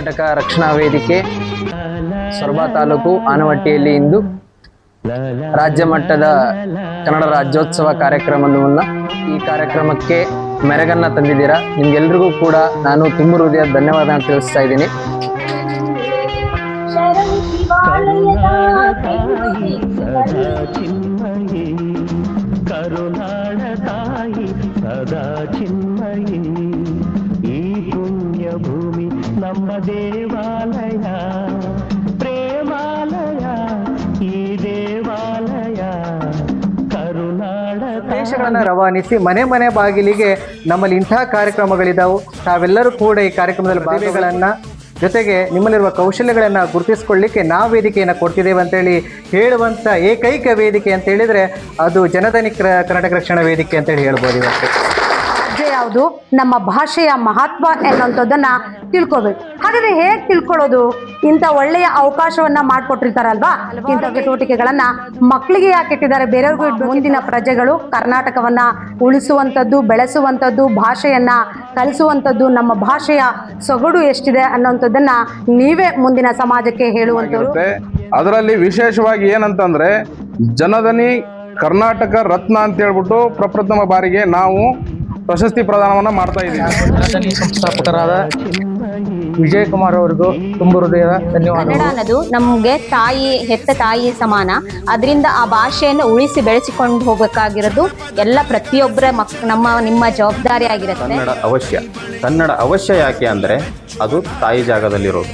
ಕರ್ನಾಟಕ ರಕ್ಷಣಾ ವೇದಿಕೆ ಸೊರಬ ತಾಲೂಕು ಆನವಟ್ಟಿಯಲ್ಲಿ ಇಂದು ರಾಜ್ಯ ಮಟ್ಟದ ಕನ್ನಡ ರಾಜ್ಯೋತ್ಸವ ಕಾರ್ಯಕ್ರಮವನ್ನು ಈ ಕಾರ್ಯಕ್ರಮಕ್ಕೆ ಮೆರಗನ್ನ ತಂದಿದ್ದೀರಾ? ನಿಮ್ಗೆಲ್ರಿಗೂ ಕೂಡ ನಾನು ತುಂಬ ಹೃದಯ ಧನ್ಯವಾದ ತಿಳಿಸ್ತಾ ಇದ್ದೀನಿ. ತಾಯಿ ಸದಾ ಚಿನ್ಮಯಿ. ಭೂಮಿ ನಮ್ಮ ದೇವಾಲಯ, ಪ್ರೇಮಾಲಯ, ಈ ದೇವಾಲಯ ಕರುನಾಡ ದೇಶಗಳನ್ನು ರವಾನಿಸಿ ಮನೆ ಮನೆ ಬಾಗಿಲಿಗೆ ನಮ್ಮಲ್ಲಿ ಇಂತಹ ಕಾರ್ಯಕ್ರಮಗಳಿದ್ದಾವೆ ತಾವೆಲ್ಲರೂ ಕೂಡ ಈ ಕಾರ್ಯಕ್ರಮದಲ್ಲಿ ಭಾಗಗಳನ್ನು ಜೊತೆಗೆ ನಿಮ್ಮಲ್ಲಿರುವ ಕೌಶಲ್ಯಗಳನ್ನು ಗುರುತಿಸ್ಕೊಳ್ಳಿಕ್ಕೆ ನಾವು ವೇದಿಕೆಯನ್ನು ಕೊಡ್ತಿದ್ದೇವೆ ಅಂತೇಳಿ ಹೇಳುವಂಥ ಏಕೈಕ ವೇದಿಕೆ ಅಂತ ಹೇಳಿದರೆ ಅದು ಜನಧನಿ ಕರ್ನಾಟಕ ರಕ್ಷಣಾ ವೇದಿಕೆ ಅಂತೇಳಿ ಹೇಳ್ಬೋದು ಇವತ್ತು. ಯಾವುದು? ನಮ್ಮ ಭಾಷೆಯ ಮಹತ್ವ ಎನ್ನುವಂಥದ್ದನ್ನ ತಿಳ್ಕೊಬೇಕು. ಹಾಗಾದ್ರೆ ಹೇಗೆ ತಿಳ್ಕೊಳ್ಳೋದು? ಇಂಥ ಒಳ್ಳೆಯ ಅವಕಾಶವನ್ನ ಮಾಡಿಕೊಟ್ಟಿರ್ತಾರಲ್ವಾ? ಇಂಥ ಚಟುವಟಿಕೆಗಳನ್ನ ಮಕ್ಕಳಿಗೆ ಯಾಕೆ ಇಟ್ಟಿದ್ದಾರೆ? ಬೇರೆಯವ್ರಿಗೂ. ಮುಂದಿನ ಪ್ರಜೆಗಳು ಕರ್ನಾಟಕವನ್ನ ಉಳಿಸುವಂಥದ್ದು, ಬೆಳೆಸುವಂಥದ್ದು, ಭಾಷೆಯನ್ನ ಕಲಿಸುವಂಥದ್ದು, ನಮ್ಮ ಭಾಷೆಯ ಸೊಗಡು ಎಷ್ಟಿದೆ ಅನ್ನೋಂಥದ್ದನ್ನ ನೀವೇ ಮುಂದಿನ ಸಮಾಜಕ್ಕೆ ಹೇಳುವಂಥದ್ದು ಅದರಲ್ಲಿ ವಿಶೇಷವಾಗಿ ಏನಂತಂದ್ರೆ, ಜನಧನಿ ಕರ್ನಾಟಕ ರತ್ನ ಅಂತ ಹೇಳ್ಬಿಟ್ಟು ಪ್ರಪ್ರಥಮ ಬಾರಿಗೆ ನಾವು ಪ್ರಶಸ್ತಿ ಪ್ರದಾನವನ್ನ ಮಾಡ್ತಾ ಇದ್ದೀವಿ. ಸಂಸ್ಥಾಪಕರಾದ ವಿಜಯ್ ಕುಮಾರ್ ಅವರಿಗೂ ತುಂಬ ಹೃದಯದ ಧನ್ಯವಾದ ಕನ್ನಡ ಅನ್ನೋದು ನಮಗೆ ತಾಯಿ ಹೆತ್ತ ತಾಯಿ ಸಮಾನ. ಅದರಿಂದ ಆ ಭಾಷೆಯನ್ನು ಉಳಿಸಿ ಬೆಳೆಸಿಕೊಂಡು ಹೋಗಬೇಕಾಗಿರೋದು ಎಲ್ಲ ಪ್ರತಿಯೊಬ್ಬರ ಮಕ್ ನಮ್ಮ ನಿಮ್ಮ ಜವಾಬ್ದಾರಿ ಆಗಿರುತ್ತೆ. ಕನ್ನಡ ಅವಶ್ಯ. ಕನ್ನಡ ಅವಶ್ಯ ಯಾಕೆ ಅಂದರೆ ಅದು ತಾಯಿ ಜಾಗದಲ್ಲಿರೋದು.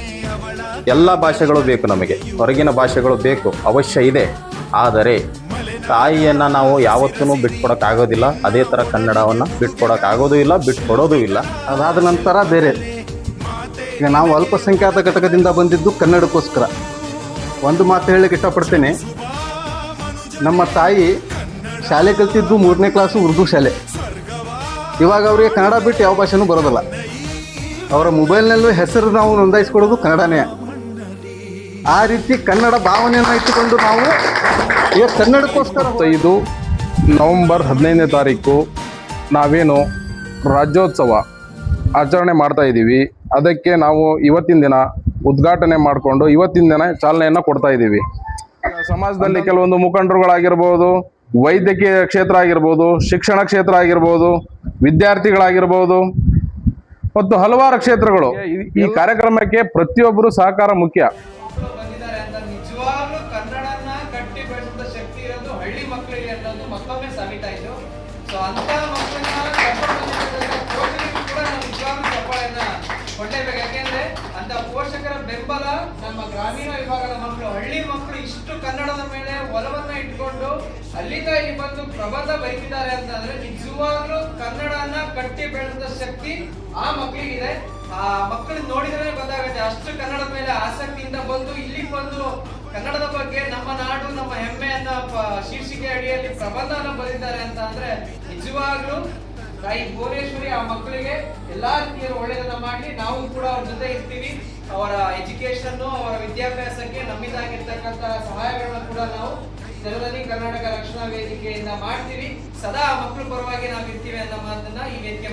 ಎಲ್ಲ ಭಾಷೆಗಳು ಬೇಕು ನಮಗೆ. ಹೊರಗಿನ ಭಾಷೆಗಳು ಬೇಕು. ಅವಶ್ಯ ಇದೆ. ಆದರೆ ತಾಯಿಯನ್ನು ನಾವು ಯಾವತ್ತೂ ಬಿಟ್ಕೊಡೋಕ್ಕಾಗೋದಿಲ್ಲ. ಅದೇ ಥರ ಕನ್ನಡವನ್ನು ಬಿಟ್ಕೊಡೋಕ್ಕಾಗೋದು ಇಲ್ಲ, ಬಿಟ್ಕೊಡೋದು ಇಲ್ಲ. ಅದಾದ ನಂತರ ಬೇರೆ. ಈಗ ನಾವು ಅಲ್ಪಸಂಖ್ಯಾತ ಘಟಕದಿಂದ ಬಂದಿದ್ದು ಕನ್ನಡಕ್ಕೋಸ್ಕರ. ಒಂದು ಮಾತು ಹೇಳಕ್ಕೆ ಇಷ್ಟಪಡ್ತೇನೆ. ನಮ್ಮ ತಾಯಿ ಶಾಲೆ ಕಲ್ತಿದ್ದು ಮೂರನೇ ಕ್ಲಾಸು ಉರ್ದು ಶಾಲೆ. ಇವಾಗ ಅವರಿಗೆ ಕನ್ನಡ ಬಿಟ್ಟು ಯಾವ ಭಾಷೆನೂ ಬರೋದಿಲ್ಲ. ಅವರ ಮೊಬೈಲ್ನಲ್ಲೂ ಹೆಸರು ನಾವು ನೋಂದಾಯಿಸ್ಕೊಡೋದು ಕನ್ನಡನೇ. ಆ ರೀತಿ ಕನ್ನಡ ಭಾವನೆಯನ್ನು ಇಟ್ಟುಕೊಂಡು ನಾವು ಈಗ ಕನ್ನಡಕ್ಕೋಸ್ಕರ ಇದು ನವೆಂಬರ್ ಹದಿನೈದನೇ ತಾರೀಕು ನಾವೇನು ರಾಜ್ಯೋತ್ಸವ ಆಚರಣೆ ಮಾಡ್ತಾ ಇದ್ದೀವಿ. ಅದಕ್ಕೆ ನಾವು ಇವತ್ತಿನ ದಿನ ಉದ್ಘಾಟನೆ ಮಾಡಿಕೊಂಡು ಇವತ್ತಿನ ದಿನ ಚಾಲನೆಯನ್ನು ಕೊಡ್ತಾ ಇದ್ದೀವಿ. ಸಮಾಜದಲ್ಲಿ ಕೆಲವೊಂದು ಮುಖಂಡರುಗಳಾಗಿರ್ಬೋದು ವೈದ್ಯಕೀಯ ಕ್ಷೇತ್ರ ಆಗಿರ್ಬೋದು ಶಿಕ್ಷಣ ಕ್ಷೇತ್ರ ಆಗಿರ್ಬೋದು ವಿದ್ಯಾರ್ಥಿಗಳಾಗಿರ್ಬೋದು ಮತ್ತು ಹಲವಾರು ಕ್ಷೇತ್ರಗಳು. ಈ- ಈ ಕಾರ್ಯಕ್ರಮಕ್ಕೆ ಪ್ರತಿಯೊಬ್ಬರು ಸಹಕಾರ ಮುಖ್ಯ. ಮತ್ತೊಮ್ಮೆ ಆಯಿತು ಸೊ ಅಂತ ಮಕ್ಕಳನ್ನ ಕೂಡ ನಾವು ನಿಜವಾಗ್ಲೂ ಚಪ್ಪಾಳೆಯನ್ನ ಕೊಡ್ಲೇಬೇಕು ಯಾಕೆಂದ್ರೆ ಅಂತ ಪೋಷಕರ ಬೆಂಬಲ ನಮ್ಮ ಗ್ರಾಮೀಣ ವಿಭಾಗದ ಮಕ್ಕಳು, ಹಳ್ಳಿ ಮಕ್ಕಳು ಇಷ್ಟು ಕನ್ನಡದ ಮೇಲೆ ಒಲವನ್ನ ಇಟ್ಕೊಂಡು ಅಲ್ಲಿಂದ ಇಲ್ಲಿ ಬಂದು ಪ್ರಬಂಧ ಬರೀತಿದ್ದಾರೆ ಅಂತಂದ್ರೆ ನಿಜವಾಗ್ಲೂ ಕನ್ನಡನ ಕಟ್ಟಿ ಬೆಳೆದ ಶಕ್ತಿ ಆ ಮಕ್ಕಳಿಗಿದೆ. ಆ ಮಕ್ಕಳು ನೋಡಿದ್ರೆ ಗೊತ್ತಾಗುತ್ತೆ ಅಷ್ಟು ಕನ್ನಡದ ಮೇಲೆ ಆಸಕ್ತಿಯಿಂದ ಬಂದು ಇಲ್ಲಿಗೆ ಬಂದು ಕನ್ನಡದ ಬಗ್ಗೆ ನಮ್ಮ ನಾಡು, ನಮ್ಮ ಹೆಮ್ಮೆ ಅನ್ನೋ ಶೀರ್ಷಿಕೆ ಅಡಿಯಲ್ಲಿ ಪ್ರಬಂಧನ ಬರೆದಿದ್ದಾರೆ ಅಂತ ಅಂದ್ರೆ ನಿಜವಾಗ್ಲೂ ತಾಯಿ ಭುವನೇಶ್ವರಿ ಆ ಮಕ್ಕಳಿಗೆ ಎಲ್ಲಾ ರೀತಿಯಲ್ಲಿ ಒಳ್ಳೆಯದನ್ನ ಮಾಡಿ ನಾವು ಕೂಡ ಅವ್ರ ಜೊತೆ ಇರ್ತೀವಿ. ಅವರ ಎಜುಕೇಶನ್ ಅವರ ವಿದ್ಯಾಭ್ಯಾಸಕ್ಕೆ ನಮ್ಮಿಂದಾಗಿರ್ತಕ್ಕಂಥ ಸಹಾಯಗಳನ್ನ ಕೂಡ ನಾವು ಜನಧನಿ ಕರ್ನಾಟಕ ರಕ್ಷಣಾ ವೇದಿಕೆಯಿಂದ ಮಾಡ್ತೀವಿ. ಸದಾ ಮಕ್ಕಳ ಪರವಾಗಿ ನಾವು ಇರ್ತೀವಿ ಅನ್ನೋ ಮಾತನ್ನ ಈ ವೇದಿಕೆ